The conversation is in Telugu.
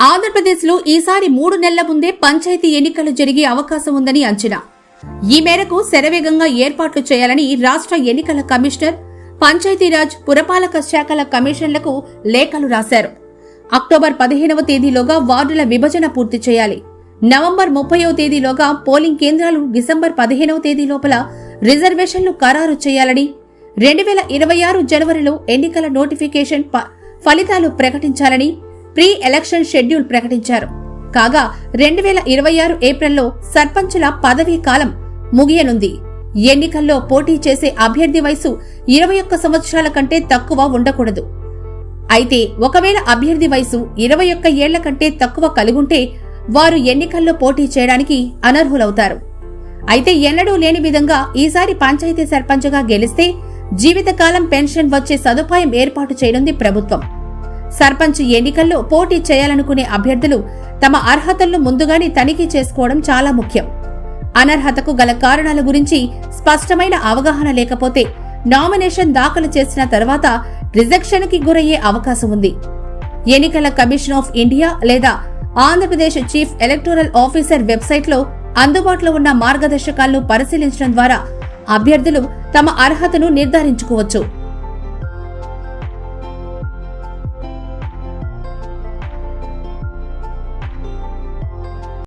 ఆంధ్రప్రదేశ్లో ఈసారి మూడు నెలల ముందే పంచాయతీ ఎన్నికలు జరిగే అవకాశం ఉందని అంచనా. ఈ మేరకు శరవేగంగా ఏర్పాట్లు చేయాలని రాష్ట్ర ఎన్నికల కమిషనర్ పంచాయతీరాజ్ పురపాలక శాఖల కమిషన్లకు లేఖలు రాశారు. అక్టోబర్ పదిహేనవ తేదీలోగా వార్డుల విభజన పూర్తి చేయాలి. నవంబర్ ముప్పైవ తేదీలోగా పోలింగ్ కేంద్రాలు డిసెంబర్ పదిహేనవ తేదీ లోపల రిజర్వేషన్లు ఖరారు చేయాలని రెండు వేల ఇరవై ఆరు జనవరిలో ఎన్నికల నోటిఫికేషన్ ప- ఫలితాలు ప్రకటించాలని ప్రీ ఎలక్షన్ షెడ్యూల్ ప్రకటించారు. కాగా రెండు వేల ఇరవై ఆరు ఏప్రిల్లో సర్పంచుల పదవీ కాలం ముగియనుంది. ఎన్నికల్లో పోటీ చేసే అభ్యర్థి వయసు ఇరవై ఒక్క సంవత్సరాల కంటే తక్కువ ఉండకూడదు. అయితే ఒకవేళ అభ్యర్థి వయసు ఇరవై ఒక్క ఏళ్ళ కంటే తక్కువ కలిగుంటే వారు ఎన్నికల్లో పోటీ చేయడానికి అనర్హులవుతారు. అయితే ఎన్నడూ లేని విధంగా ఈసారి పంచాయతీ సర్పంచ్గా గెలిస్తే జీవితకాలం పెన్షన్ వచ్చే సదుపాయం ఏర్పాటు చేయనుంది ప్రభుత్వం. సర్పంచ్ ఎన్నికల్లో పోటీ చేయాలనుకునే అభ్యర్థులు తమ అర్హతలను ముందుగానే తనిఖీ చేసుకోవడం చాలా ముఖ్యం. అనర్హతకు గల కారణాల గురించి స్పష్టమైన అవగాహన లేకపోతే నామినేషన్ దాఖలు చేసిన తర్వాత రిజెక్షన్కి గురయ్యే అవకాశం ఉంది. ఎన్నికల కమిషన్ ఆఫ్ ఇండియా లేదా ఆంధ్రప్రదేశ్ చీఫ్ ఎలక్టోరల్ ఆఫీసర్ వెబ్సైట్లో అందుబాటులో ఉన్న మార్గదర్శకాలను పరిశీలించడం ద్వారా అభ్యర్థులు తమ అర్హతను నిర్ధారించుకోవచ్చు.